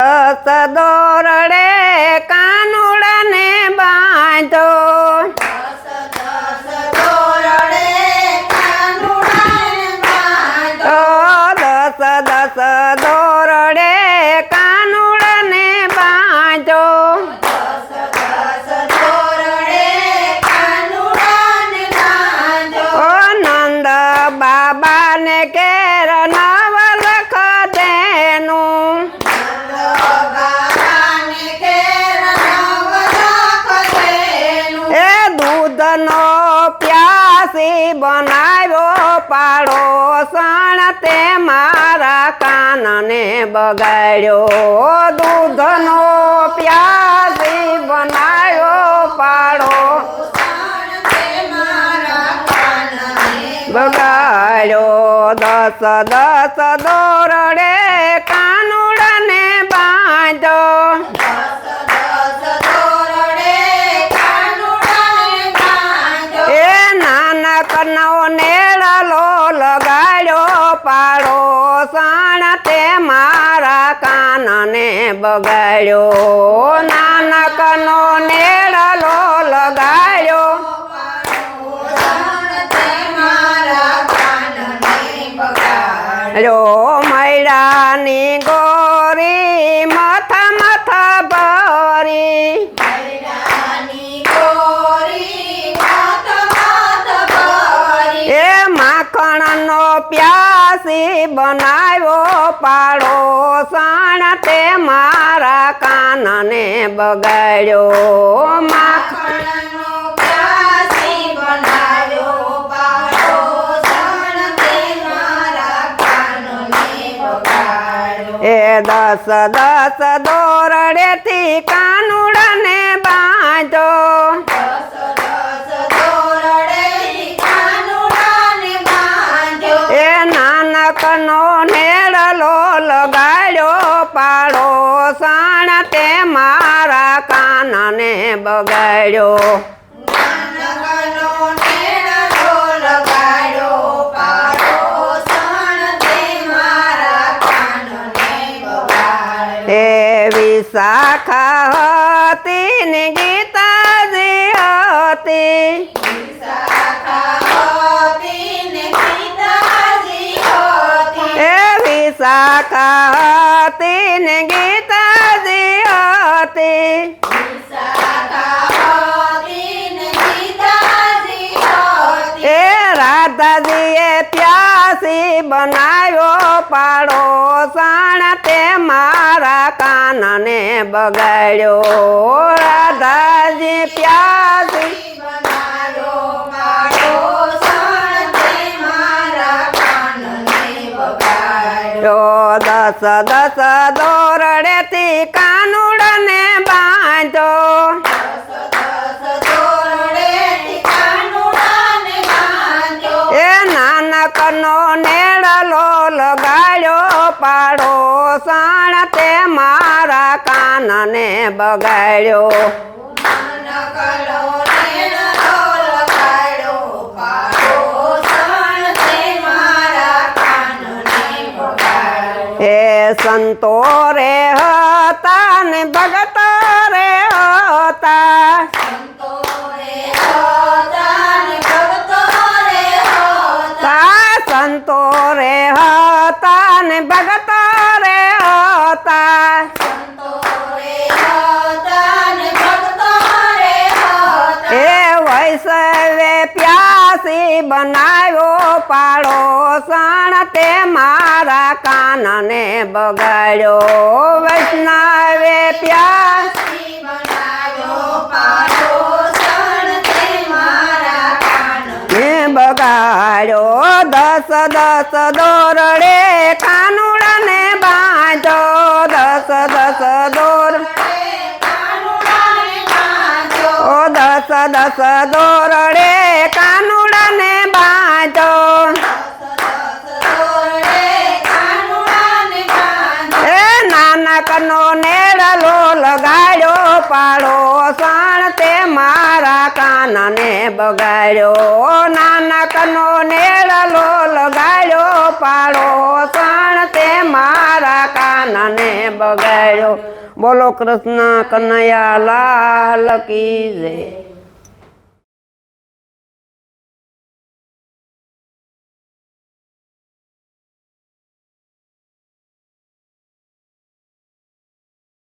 દસ દોરડે કાનુડાને બાંધો. દસ દસ દોરડે કાનુડાને બાંધો. ઓ નંદ બાબાને કેર મારા કાનને બગાડ્યો દૂધનો પ્યાસી બનાવ્યો પાડો. બગાડ્યો દસ દસ દોરડે પાડો સાણ તે મારા કાનને બગાડ્યો. નાનકનો નેડલો લગાડ્યો. રો મૈડાની ગોરી મથા મથા ભરી એ માખણનો પ્યાસી બનાવ્યો પાડો સાણ તે મારા કાનને બગાડ્યો. એ દસ દસ દોરડેથી કાનુડાને પાડો સાણ તે મારા કાનને બગાડ્યો. એ વિશાખા હતી ને ગીતાજી હતી એ વિશાખા હતી ને ગીતાજી હતી એ રાધાજીએ પ્યાસી બનાવ્યો પાડો સાણ તે મારા કાનને બગાડ્યો રાધાજી દસ દસ દોરડેથી કાનુડને બાંધો. એ નાનકનો નેડલો લગાડ્યો પાડો, સાણ તે મારા કાનને બગાડ્યો. સંતો રે હતા ને ભગત રે હતા. સંતો રે હતા ને ભગત રે હતા. એ વૈસવે પ્યાસી બનાવ્યો પાડો સાણ તે મારા કાનને બગાડ્યો. વૈષ્ણવે પ્યાસ બગાડ્યો. દસ દસ દોરડે કાનુડાને બાંધો દસ દસ દોર. ઓ દસ દસ દોરડે કાનુડાને બાંધો. એ નાનકનો નેળલો લગાડ્યો પાડો, સાણ તે મારા કાનને બગાડ્યો. નાનકનો નેળલો લગાડ્યો પાડો, સાણ તે મારા કાનને બગાડ્યો. બોલો કૃષ્ણ કનૈયા લાલ કી જય.